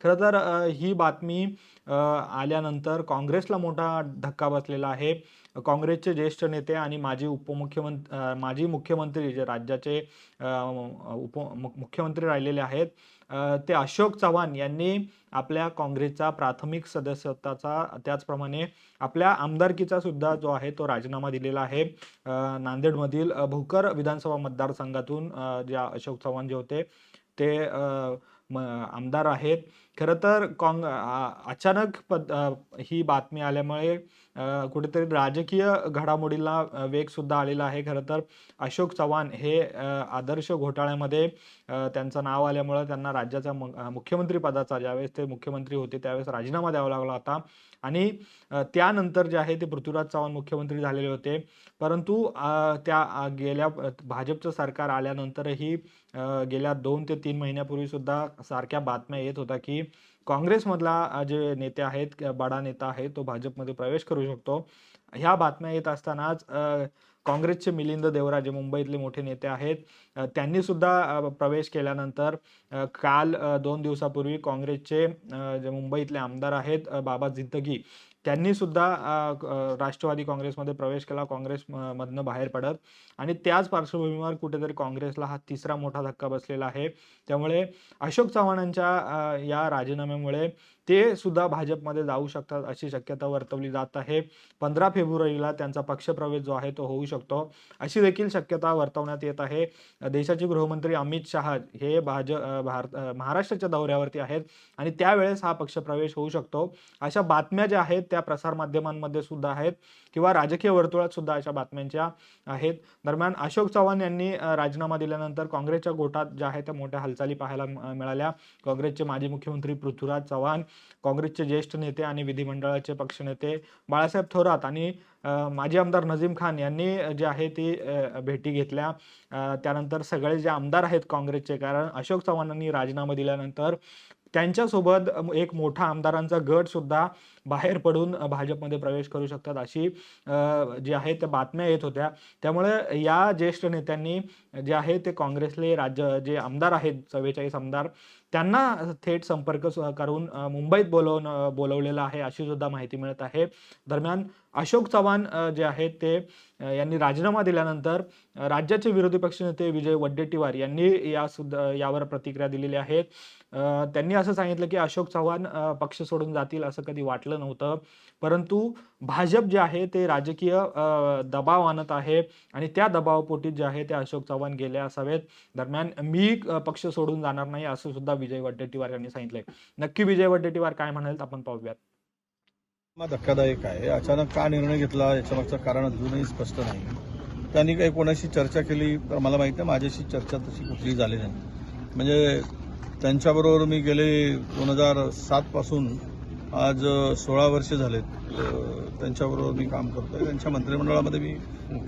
खरं तर ही बातमी आल्यानंतर काँग्रेसला मोठा धक्का बसलेला आहे. काँग्रेसचे ज्येष्ठ नेते आणि माजी उपमुख्यमंत्री माजी मुख्यमंत्री जे राज्याचे उप मुख्यमंत्री राहिलेले आहेत ते अशोक चव्हाण यांनी आपल्या काँग्रेसचा प्राथमिक सदस्यत्वाचा त्याचप्रमाणे आपल्या आमदारकीचा सुद्धा जो आहे तो राजीनामा दिलेला आहे. नांदेडमधील भोकर विधानसभा मतदारसंघातून जे अशोक चव्हाण जे होते ते म आमदार आहेत. खरं तर काँग अचानक पद ही बातमी आल्यामुळे कुठेतरी राजकीय घडामोडीला वेगसुद्धा आलेला आहे. खरं तर अशोक चव्हाण हे आदर्श घोटाळ्यामध्ये त्यांचं नाव आल्यामुळं त्यांना राज्याचा मुख्यमंत्री पदाचा ज्यावेळेस ते मुख्यमंत्री होते त्यावेळेस राजीनामा द्यावा लागला होता आणि त्यानंतर जे आहे ते पृथ्वीराज चव्हाण मुख्यमंत्री झालेले होते. परंतु त्या गेल्या भाजपचं सरकार आल्यानंतरही गेल्या दोन ते तीन महिन्यापूर्वी सुद्धा सारख्या बातम्या येत होत्या, की काँग्रेसमधला जे नेते आहेत, बाडा बडा नेता आहे, तो भाजपमध्ये प्रवेश करू शकतो. ह्या बातम्या येत असतानाच काँग्रेसचे मिलिंद देवरा जे मुंबईतले मोठे नेते आहेत, त्यांनी सुद्धा प्रवेश केल्यानंतर काल दोन दिवसापूर्वी काँग्रेसचे जे मुंबईतले आमदार आहेत बाबा जिंदगी त्यांनी सुद्धा राष्ट्रवादी काँग्रेसमध्ये प्रवेश केला काँग्रेस मधनं बाहेर पडत आणि त्याच पार्श्वभूमीवर कुठेतरी काँग्रेसला हा तिसरा मोठा धक्का बसलेला आहे. त्यामुळे अशोक चव्हाणांच्या या राजीनाम्यामुळे ते सुद्धा भाजपमध्ये जाऊ शकतात अशी शक्यता वर्तवली जात आहे. 15 फेब्रुवारीला त्यांचा पक्षप्रवेश जो आहे तो होऊ शकतो. अशी देखील शक्यता वर्तवण्यात येत आहे. देशाचे गृहमंत्री अमित शहा हे भाज भारत महाराष्ट्राच्या दौऱ्यावरती आहेत आणि त्यावेळेस हा पक्षप्रवेश होऊ शकतो. अशा बातम्या ज्या आहेत त्या प्रसारमाध्यमांमध्ये सुद्धा आहेत किंवा राजकीय वर्तुळात सुद्धा अशा बातम्यांच्या आहेत. दरम्यान अशोक चव्हाण यांनी राजीनामा दिल्यानंतर काँग्रेसच्या गोटात ज्या आहेत त्या मोठ्या हालचाली पाहायला मिळाल्या. काँग्रेसचे माजी मुख्यमंत्री पृथ्वीराज चव्हाण, काँग्रेसचे ज्येष्ठ नेते आणि विधिमंडळाचे पक्षनेते बाळासाहेब थोरात आणि माजी आमदार नजीम खान यांनी जे आहे ती भेटी घेतल्या. त्यानंतर सगळे जे आमदार आहेत काँग्रेसचे कारण अशोक चव्हाणांनी राजीनामा दिल्यानंतर त्यांच्यासोबत एक मोठा आमदारांचा गट सुद्धा बाहेर पडून भाजपमध्ये प्रवेश करू शकतात अशी जे जी आहे त्या बातम्या येत होत्या. त्यामुळे या ज्येष्ठ नेत्यांनी जे आहे ते काँग्रेसले राज्य जे आमदार आहेत 44 आमदार त्यांना थेट संपर्क करून मुंबईत बोलवणं बोलवलेलं आहे अशी सुद्धा माहिती मिळत आहे. दरम्यान अशोक चव्हाण जे आहेत ते यांनी राजीनामा दिल्यानंतर राज्याचे विरोधी पक्षनेते विजय वड्डेटीवार यांनी या सुद्धा यावर प्रतिक्रिया दिलेली आहे. त्यांनी असं सांगितलं, की अशोक चव्हाण पक्ष सोडून जातील असं कधी वाटलं नव्हतं. परंतु भाजप जे आहे ते राजकीय दबाव आणत आहे आणि त्या दबावपोटीत जे आहे ते अशोक चव्हाण गेले असावेत. दरम्यान मी पक्ष सोडून जाणार नाही असं सुद्धा विजय वडेट्टीवार यांनी सांगितलंय. नक्की विजय वडेट्टीवार काय म्हणाल आपण पाहूयात. धक्कादायक आहे अचानक का निर्णय घेतला याच्यामागचं कारण अजूनही स्पष्ट नाही त्यांनी काही कोणाशी चर्चा केली तर मला माहिती आहे माझ्याशी चर्चा तशी कुठली झाली नाही म्हणजे त्यांच्याबरोबर मी गेले दोन हजार सातपासून आज सोळा वर्ष झालेत त्यांच्याबरोबर मी काम करतोय. त्यांच्या मंत्रिमंडळामध्ये मी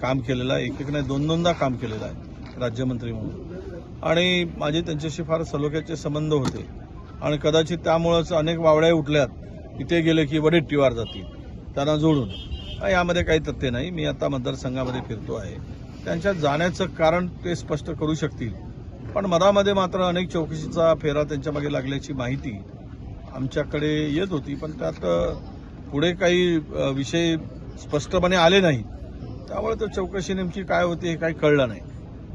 काम केलेलं आहे. एक एक नाही दोन दोनदा काम केलेलं आहे राज्यमंत्री म्हणून. आणि माझे त्यांच्याशी फार सलोख्याचे संबंध होते. आणि कदाचित त्यामुळंच अनेक वावड्या उठल्यात. इथे गेले की वडेट्टीवार जातील त्यांना जोडून. यामध्ये काही तथ्य नाही. मी आता मतदारसंघामध्ये फिरतो आहे. त्यांच्या जाण्याचं कारण ते स्पष्ट करू शकतील. पण मधामध्ये मात्र अनेक चौकशीचा फेरा त्यांच्या मागे लागल्याची माहिती आमच्याकडे येत होती. पण त्यात पुढे काही विषय स्पष्टपणे आले नाही. त्यामुळे तो चौकशी नेमकी काय होती हे काही कळलं नाही.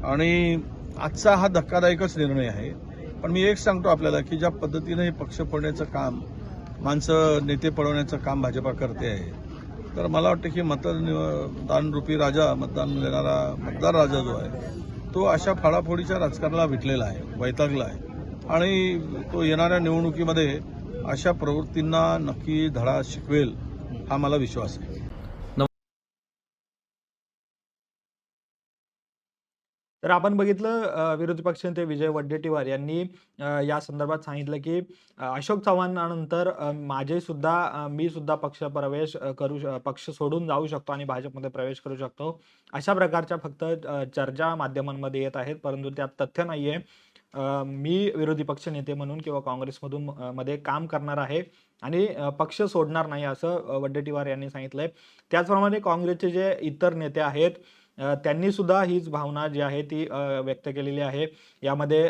आणि आजचा हा धक्कादायकच निर्णय आहे. पण मी एक सांगतो आपल्याला की ज्या पद्धतीनं हे पक्ष फोडण्याचं काम माणसं नेते पळवण्याचं काम भाजपा करते आहे तर मला वाटतं की मतदान रूपी राजा मतदान देणारा मतदार राजा जो आहे तो अशा फाडाफोडीच्या राजकारणाला विटलेला आहे वैतागला आहे. आणि तो येणाऱ्या निवडणुकीमध्ये अशा प्रवृत्तींना नक्की धडा शिकवेल हा मला विश्वास आहे तर आपण बघितलं विरोधी पक्षनेते विजय वड्डेटीवार यांनी या संदर्भात सांगितलं, की अशोक चव्हाणानंतर अ, माझे सुद्धा मी सुद्धा पक्ष प्रवेश करू पक्ष सोडून जाऊ शकतो आणि भाजपमध्ये प्रवेश करू शकतो. अशा प्रकारच्या फक्त चर्चा माध्यमांमध्ये येत आहेत, परंतु त्यात तथ्य नाहीये. मी विरोधी पक्षनेते म्हणून किंवा काँग्रेसमधून मध्ये काम करणार आहे आणि पक्ष सोडणार नाही असं वड्डेटीवार यांनी सांगितलंय. त्याचप्रमाणे काँग्रेसचे जे इतर नेते आहेत त्यांनी सुद्धा हीच भावना जी आहे ती व्यक्त केलेली आहे. यामध्ये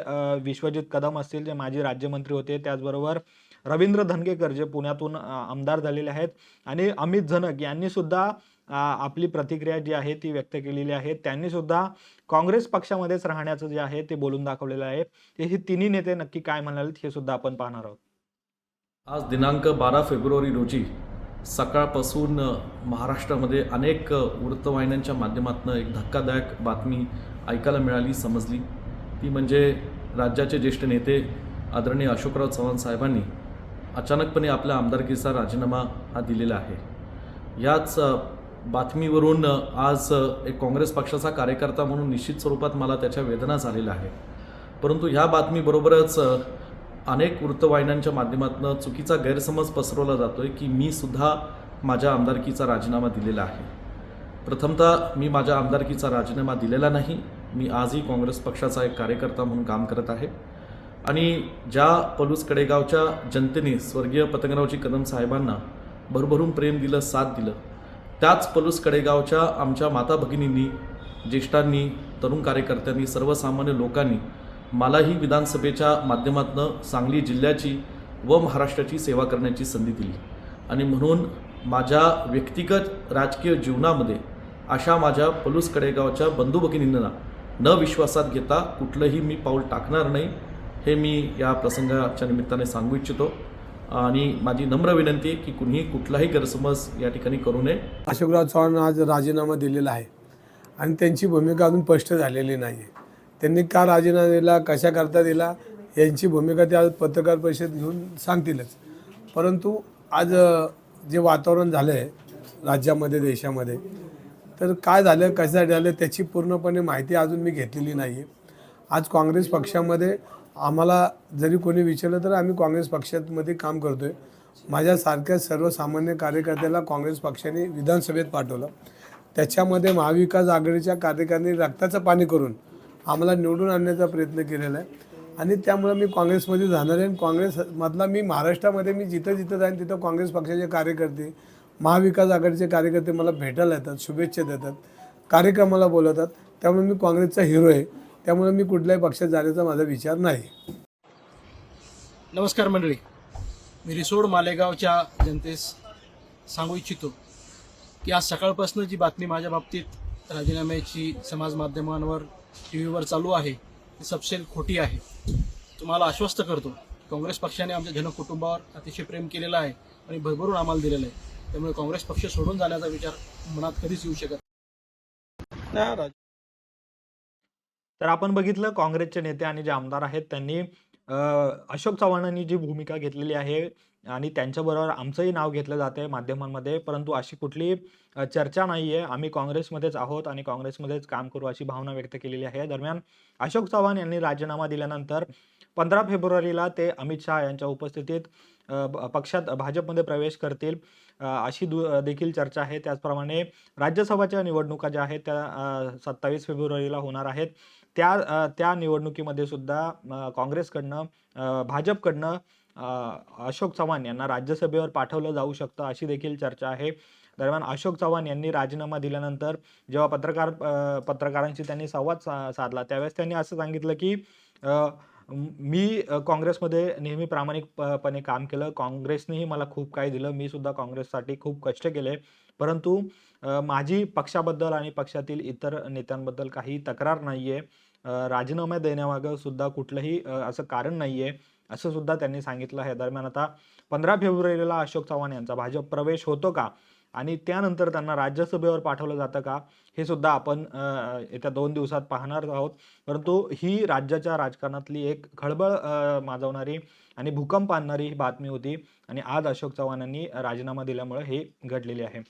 विश्वजित कदम असतील जे माजी राज्यमंत्री होते. त्याचबरोबर रवींद्र धनगेकर जे पुण्यातून आमदार झालेले आहेत आणि अमित झनक यांनी सुद्धा आपली प्रतिक्रिया जी आहे ती व्यक्त केलेली आहे. त्यांनी सुद्धा काँग्रेस पक्षामध्येच राहण्याचं जे आहे ते बोलून दाखवलेलं आहे. ते हे तिन्ही नेते नक्की काय म्हणाले हे सुद्धा आपण पाहणार आहोत. आज दिनांक बारा फेब्रुवारी रोजी सकाळपासून महाराष्ट्रामध्ये अनेक वृत्तवाहिन्यांच्या माध्यमातून एक धक्कादायक बातमी ऐकायला मिळाली समजली. ती म्हणजे राज्याचे ज्येष्ठ नेते आदरणीय अशोकराव चव्हाण साहेबांनी अचानकपणे आपल्या आमदारकीचा राजीनामा हा दिलेला आहे. याच बातमीवरून आज एक काँग्रेस पक्षाचा कार्यकर्ता म्हणून निश्चित स्वरूपात मला त्याच्या वेदना झालेल्या आहेत. परंतु ह्या बातमीबरोबरच अनेक वृत्तवाहिन्यांच्या माध्यमातून चुकीचा गैरसमज पसरवला जातो आहे की मी सुद्धा माझ्या आमदारकीचा राजीनामा दिलेला आहे. प्रथमतः मी माझ्या आमदारकीचा राजीनामा दिलेला नाही. मी आजही काँग्रेस पक्षाचा एक कार्यकर्ता म्हणून काम करत आहे. आणि ज्या पलूस कडेगावच्या जनतेने स्वर्गीय पतंगरावजी कदम साहेबांना भरभरून प्रेम दिलं साथ दिलं त्याच पलूस कडेगावच्या आमच्या माता भगिनींनी ज्येष्ठांनी तरुण कार्यकर्त्यांनी सर्वसामान्य लोकांनी मलाही विधानसभेच्या माध्यमातून सांगली जिल्ह्याची व महाराष्ट्राची सेवा करण्याची संधी दिली. आणि म्हणून माझ्या व्यक्तिगत राजकीय जीवनामध्ये अशा माझ्या पलूस कडेगावच्या बंधू भगिनींना न विश्वासात घेता कुठलंही मी पाऊल टाकणार नाही हे मी या प्रसंगाच्या निमित्ताने सांगू इच्छितो. आणि माझी नम्र विनंती आहे की कुणीही कुठलाही गैरसमज या ठिकाणी करू नये. अशोकराव चव्हाण आज राजीनामा दिलेला आहे आणि त्यांची भूमिका अजून स्पष्ट झालेली नाही आहे त्यांनी का राजीनामा दिला कशा करता दिला यांची भूमिका ते आज पत्रकार परिषद घेऊन सांगतीलच. परंतु आज जे वातावरण झालं आहे राज्यामध्ये देशामध्ये तर काय झालं कशासाठी झालं त्याची पूर्णपणे माहिती अजून मी घेतलेली नाही आहे आज काँग्रेस पक्षामध्ये आम्हाला जरी कोणी विचारलं तर आम्ही काँग्रेस पक्षामध्ये काम करतो आहे माझ्यासारख्या सर्वसामान्य कार्यकर्त्याला काँग्रेस पक्षाने विधानसभेत पाठवलं. त्याच्यामध्ये महाविकास आघाडीच्या कार्यकर्त्यांनी रक्ताचं पाणी करून आम्हाला निवडून आणण्याचा प्रयत्न केलेला आहे. आणि त्यामुळे मी काँग्रेसमध्ये जाणार आहे. आणि काँग्रेसमधला मी महाराष्ट्रामध्ये मी जिथं जिथं जाईन तिथं काँग्रेस पक्षाचे कार्यकर्ते महाविकास आघाडीचे कार्यकर्ते मला भेटायला येतात शुभेच्छा देतात कार्यक्रमाला बोलवतात. त्यामुळे मी काँग्रेसचा हिरो आहे. त्यामुळे मी कुठल्याही पक्षात जाण्याचा माझा विचार नाही. नमस्कार मंडळी. मी रिसोड मालेगावच्या जनतेस सांगू इच्छितो की आज सकाळपासून जी बातमी माझ्या बाबतीत राजीनाम्याची समाज माध्यमांवर टी व्हीवर चालू आहे ती सपशेल खोटी आहे. तुम्हाला आश्वस्त करतो काँग्रेस पक्षाने आमच्या जनकुटुंबावर अतिशय प्रेम केलेलं आहे आणि भरभरून आम्हाला दिलेलं आहे. त्यामुळे काँग्रेस पक्ष सोडून जाण्याचा विचार मनात कधीच येऊ शकत नाही. तर आपण बघितलं काँग्रेसचे नेते आणि जे आमदार आहेत त्यांनी अशोक चव्हाणांनी जी भूमिका घेतलेली आहे आणि त्यांच्याबरोबर आमचंही नाव घेतलं जातं आहे माध्यमांमध्ये. परंतु अशी कुठली चर्चा नाही आहे आम्ही काँग्रेसमध्येच आहोत आणि काँग्रेसमध्येच काम करू अशी भावना व्यक्त केलेली आहे. दरम्यान अशोक चव्हाण यांनी राजीनामा दिल्यानंतर पंधरा फेब्रुवारीला ते अमित शहा यांच्या उपस्थितीत पक्षात भाजपमध्ये प्रवेश करतील अशी दु देखील चर्चा आहे. त्याचप्रमाणे राज्यसभाच्या निवडणुका ज्या आहेत त्या सत्तावीस फेब्रुवारीला होणार आहेत. त्या त्या निवडणुकीमध्ये सुद्धा काँग्रेसकडनं भाजपकडनं अशोक चव्हाण यांना राज्यसभेवर पाठवलं जाऊ शकतं अशी देखील चर्चा आहे. दरम्यान अशोक चव्हाण यांनी राजीनामा दिल्यानंतर जेव्हा पत्रकार पत्रकारांशी त्यांनी संवाद सा साधला त्यावेळेस त्यांनी असं सांगितलं की मी काँग्रेसमध्ये नेहमी प्रामाणिकपणे काम केलं. काँग्रेसनेही मला खूप काही दिलं. मी सुद्धा काँग्रेससाठी खूप कष्ट केले. परंतु माझी पक्षाबद्दल आणि पक्षातील इतर नेत्यांबद्दल काही तक्रार नाही आहे राजीनामा देण्यामागं सुद्धा कुठलंही असं कारण नाही आहे असं सुद्धा त्यांनी सांगितलं आहे. दरम्यान आता पंधरा फेब्रुवारीला अशोक चव्हाण यांचा भाजप प्रवेश होतो का? आणि त्यानंतर त्यांना राज्यसभेवर पाठवलं जातं का? हे सुद्धा आपण येत्या दोन दिवसात पाहणार आहोत. परंतु ही राज्याच्या राजकारणातली एक खळबळ माजवणारी आणि भूकंप आणणारी ही बातमी होती. आणि आज अशोक चव्हाण यांनी राजीनामा दिल्यामुळे हे घडलेले आहे.